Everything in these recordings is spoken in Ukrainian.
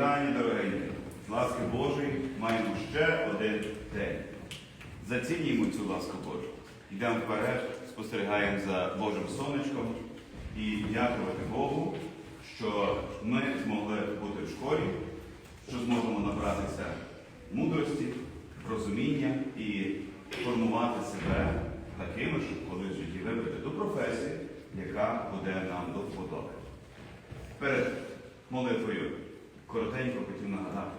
вітання, дорогенькі. Ласки Божої маємо ще один день. Зацінюємо цю ласку Божу. Йдемо вперед, спостерігаємо за Божим сонечком і дякувати Богу, що ми змогли бути в школі, що зможемо набратися мудрості, розуміння і формувати себе такими, щоб колись в житті вибрати ту професію, яка буде нам до вподоби. Перед молитвою коротенько хотів нагадати,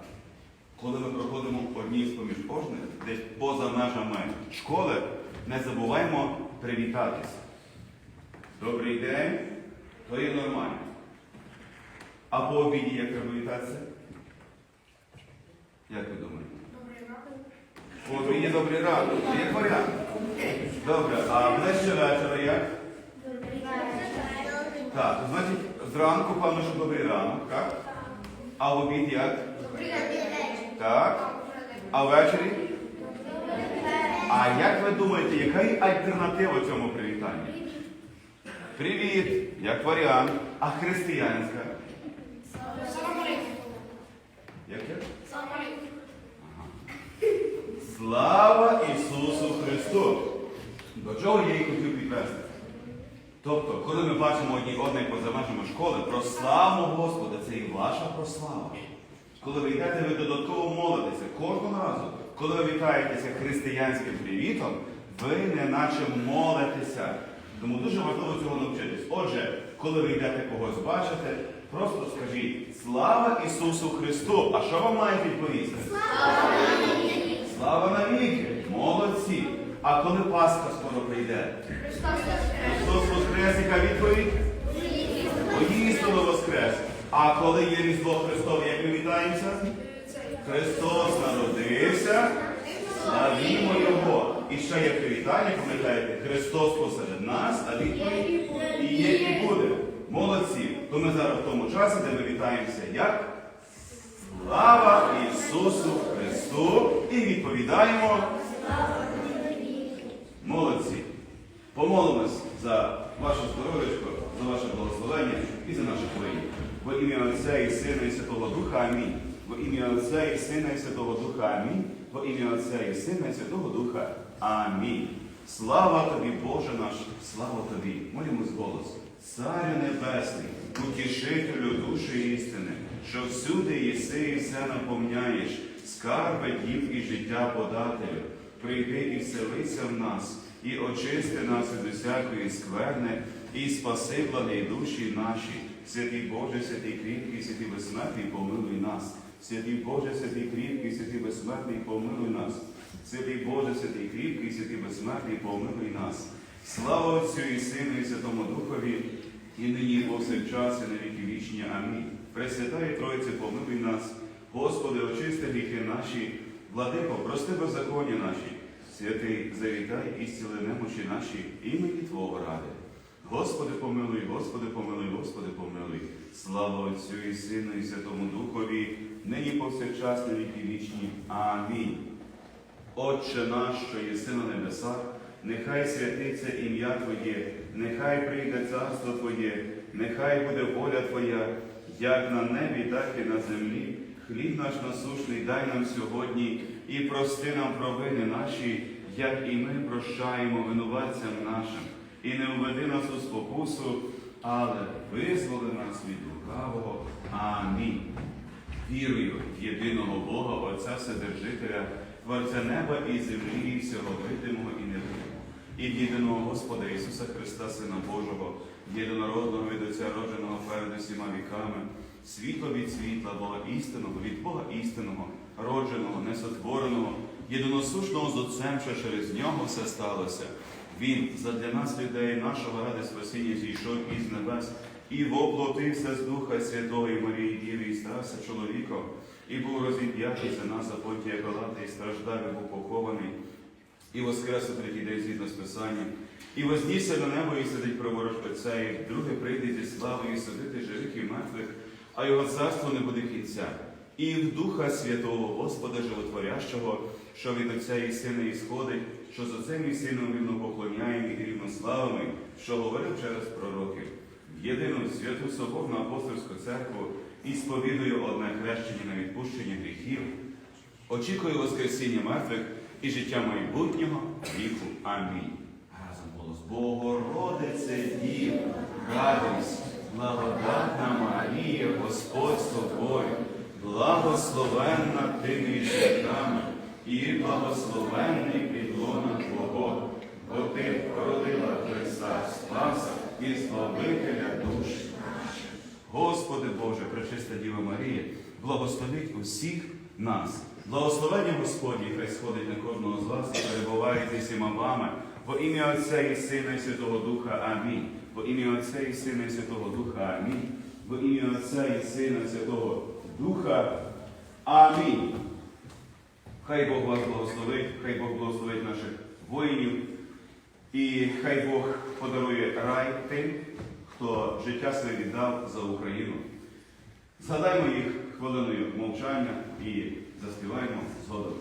коли ми проходимо одні з поміж кожних, десь поза межами школи, не забуваймо привітатися. Добрий день, то є нормально. А по обіді як треба вітатися? Як ви думаєте? По обіді добрий ранок. Як варіант? Добре, а ближче вечора як? Так, то значить, зранку, певно, що добрий ранок, так? А в обід як? Так. А ввечері? А як ви думаєте, яка є альтернатива цьому привітанню? Привіт, як варіант. А християнська? Як як? Слава Ісусу Христу! До чого я їх хотів підвести? Тобто, коли ми бачимо одні одних поза межами школи, прославмо Господа, це і ваша прослава. Коли ви йдете, ви додатково молитеся кожного разу, коли ви вітаєтеся християнським привітом, ви не наче молитеся. Тому дуже важливо цього навчитись. Отже, коли ви йдете когось бачите, просто скажіть Слава Ісусу Христу! А що вам мають відповісти? Слава навіки! Молодці! А коли Пасха скоро прийде? Христос Воскрес, яка відповідь? Воістину Воскрес. А коли є Різдво Христове, як ми вітаємося? Христос народився, славімо Його. І ще є привітання, пам'ятаєте, Христос посеред нас, а відповідь і є, і буде. Молодці. То ми зараз в тому часі, де ми вітаємося як? Слава Ісусу Христу! І відповідаємо. Молодці. Помолимось за ваше здоров'ячко, за ваше благословення і за наших воїнів. Во ім'я Отця і Сина і Святого Духа Амінь. Во ім'я Отця і Сина і Святого Духа Амінь. Во ім'я Отця і Сина і Святого Духа Амінь. Слава тобі, Боже наш, слава тобі. Молімось голос. Царю Небесний, утішителю душі істини, що всюди єси і все наповняєш, скарби дів і життя подателю. Прийди і вселися в нас, і очисти нас від усякої скверни, і спаси благі душі наші. Святий Боже, святий кріпкий, святий безсмертний, помилуй нас. Святий Боже, святий кріпкий, святий безсмертний, помилуй нас. Святий Боже, святий кріпкий, святий безсмертний, помилуй нас. Слава Отцю і Сину, і Святому Духові, і нині, і повсякчас, і на віки вічні. Амінь. Пресвятає Тройце, помилуй нас. Господи, очисти гріхи наші, владико, прости беззаконня наші. Святий, завітай і зціли немочі наші, імені Твого ради. Господи, помилуй, Господи, помилуй, Господи, помилуй. Слава Отцю і Сину, і Святому Духові, нині повсякчас, на віки вічні. Амінь. Отче наш, що єси на небесах, нехай святиться ім'я Твоє, нехай прийде царство Твоє, нехай буде воля Твоя, як на небі, так і на землі. Хліб наш насушний дай нам сьогодні і прости нам провини наші, як і ми прощаємо винуватцям нашим, і не введи нас у спокусу, але визволи нас від лукавого. Амінь. Вірую в єдиного Бога, Отця Вседержителя, Творця неба і землі, і всього видимого і невидимого, і єдиного Господа Ісуса Христа, Сина Божого, єдинородного від Отця родженого перед усіма віками, світло від світла, Бога істинного, від Бога істинного, родженого, несотвореного, єдиносушного з Отцем, що через нього все сталося. Він задля нас, людей, нашого ради спасіння, зійшов із небес і воплотився з Духа Святого і Марії Діви, і стався чоловіком, і був розіп'ятий за нас, а Понтія Пилата, і страждав, і був похований, і воскрес у третій день згідно з Писанням, і вознісся на небо, і сидить праворуч Отця, і вдруге прийде зі славою судити живих і мертвих, а його царство не буде кінця. І в Духа Святого Господа Животворящого, що від Отця і Сина ісходить, що з Отцем і Сином рівно поклоняємо і рівнославимо, що говорив через пророків. В єдину святу Соборну апостольську церкву і сповідую одне хрещення на відпущення гріхів. Очікую Воскресіння мертвих і життя майбутнього віку. Амінь. Разом голос Богородице Дів, радуйся, благодатна Марія, Господь з тобою, благословенна ти між жінками, і благословенний підлона Твого, бо ти породила Христа Спаса і Збавителя душ наших. Господи Боже, пречиста Діва Марія, благословить усіх нас. Благословення Господні хай сходить на кожного з вас і перебуває зі всіма вами. Во ім'я Отця і Сина і Святого Духа. Амінь. Во ім'я Отця і Сина і Святого Духа. Амінь. Во ім'я Отця і Сина і Святого Духа. Амінь. Хай Бог вас благословить, хай Бог благословить наших воїнів. І хай Бог подарує рай тим, хто життя своє віддав за Україну. Згадаймо їх хвилиною мовчання і заспіваємо згодом.